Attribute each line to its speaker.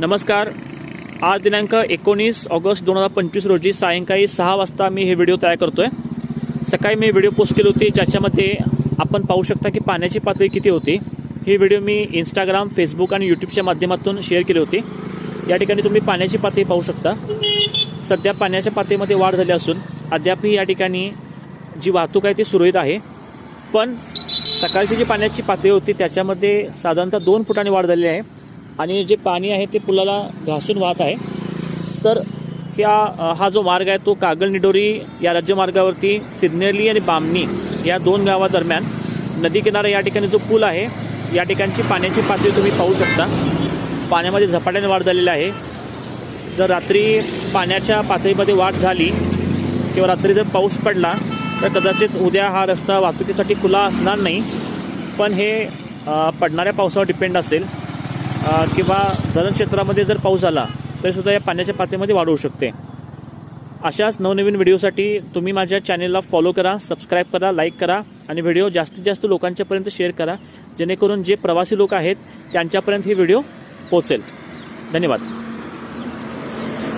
Speaker 1: नमस्कार. आज दिनांक एकोणीस ऑगस्ट दोन हजार पंचवीस रोजी सायंकाळी सहा वाजता मी हे व्हिडिओ तयार करतो आहे सकाळी मी व्हिडिओ पोस्ट केली होती ज्याच्यामध्ये आपण पाहू शकता की पाण्याची पातळी किती होती. ही व्हिडिओ मी इंस्टाग्राम फेसबुक आणि यूट्यूबच्या माध्यमातून शेअर केली होती. या ठिकाणी तुम्ही पाण्याची पातळी पाहू शकता. सध्या पाण्याच्या पातळीमध्ये वाढ झाली असून अद्यापही या ठिकाणी जी वाहतूक आहे ती सुरळीत आहे. पण सकाळची जी पाण्याची पातळी होती त्याच्यामध्ये साधारणतः दोन फुटांनी वाढ झालेली आहे. आणि जे पाणी आहे ते पुलाला घासून वाहत आहे. तर ह्या हा जो मार्ग आहे तो कागल निडोरी या राज्यमार्गावरती सिद्नेली आणि बामणी या दोन गावादरम्यान नदी किनारा या ठिकाणी जो पूल आहे या ठिकाणची पाण्याची पातळी तुम्ही पाहू शकता. पाण्यामध्ये झपाट्याने वाढ झालेली आहे. जर रात्री पाण्याच्या पातळीमध्ये वाढ झाली किंवा रात्री जर पाऊस पडला तर कदाचित उद्या हा रस्ता वाहतुकीसाठी खुला असणार नाही. पण हे पडणाऱ्या पावसावर डिपेंड असेल. किंवा धरणक्षेत्रामध्ये जर पाऊस आला तरीसुद्धा या पाण्याच्या पातळीमध्ये वाढ होऊ शकते. अशाच नवनवीन व्हिडिओसाठी तुम्ही माझ्या चॅनेलला फॉलो करा सबस्क्राईब करा लाईक करा आणि व्हिडिओ जास्तीत जास्त लोकांच्यापर्यंत शेअर करा जेणेकरून जे प्रवासी लोक आहेत त्यांच्यापर्यंत ही व्हिडिओ पोचेल धन्यवाद.